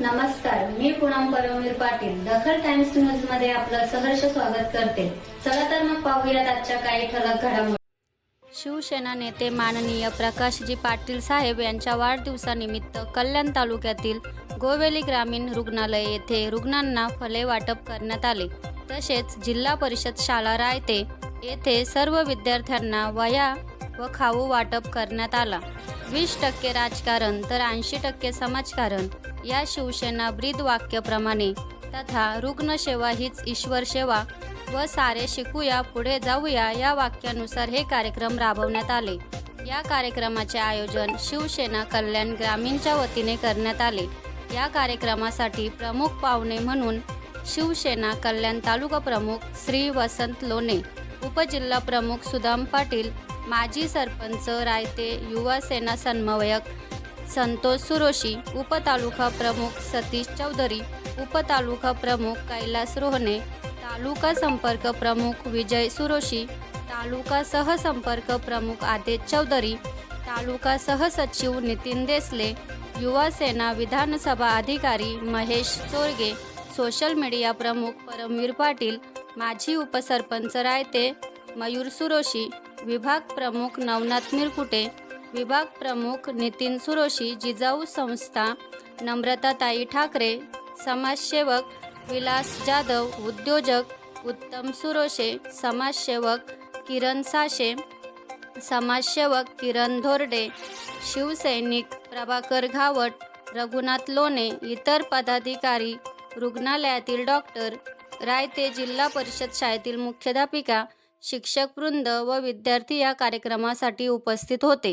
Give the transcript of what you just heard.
मी पूनम परमवीर पाटील दखल टाइम्स न्यूजमध्ये आपलं सहर्ष स्वागत करते. चला तर मग पाहूयात आजच्या काही ठळक घडामोडी. शिवसेना नेते माननीय प्रकाशजी पाटील साहेब यांच्या वाढदिवसानिमित्त कल्याण तालुक्यातील गोवेली ग्रामीण रुग्णालय येथे रुग्णांना फले वाटप करण्यात आले. तसेच जिल्हा परिषद शाळा रायते येथे सर्व विद्यार्थ्यांना वया व खाऊ वाटप करण्यात आला. वीस टक्के राजकारण तर ऐंशी टक्के समाजकारण. या शिवसेना ब्रीद वाक्याप्रमाणे तथा रुग्णसेवा हीच ईश्वर सेवा व सारे शिकूया पुढे जाऊया या वाक्यानुसार हे कार्यक्रम राबवण्यात आले. या कार्यक्रमाचे आयोजन शिवसेना कल्याण ग्रामीणच्या वतीने करण्यात आले. या कार्यक्रमासाठी प्रमुख पाहुणे म्हणून शिवसेना कल्याण तालुका प्रमुख श्री वसंत लोणे उपजिल्हा प्रमुख सुदाम पाटील माजी सरपंच रायते युवा सेना समन्वयक संतोष सुरोशी उपतालुका प्रमुख सतीश चौधरी उपतालुका प्रमुख कैलास रोहने तालुका संपर्क प्रमुख विजय सुरोशी तालुका सहसंपर्क प्रमुख आदेश चौधरी तालुका सहसचिव नितीन देसले युवा सेना विधानसभा अधिकारी महेश चोरगे सोशल मीडिया प्रमुख परमवीर पाटील माजी उपसरपंच रायते मयूर सुरोशी विभाग प्रमुख नवनाथ मिरकुटे विभाग प्रमुख नितीन सुरोशी जिजाऊ संस्था नम्रताताई ठाकरे समाजसेवक विलास जाधव उद्योजक उत्तम सुरोशे समाजसेवक किरण साशे समाजसेवक किरण धोरडे शिवसैनिक प्रभाकर घावट रघुनाथ लोणे इतर पदाधिकारी रुग्णालयातील डॉक्टर रायते जिल्हा परिषद शाळेतील मुख्याध्यापिका शिक्षक वृंद व विद्यार्थी या कार्यक्रमासाठी उपस्थित होते.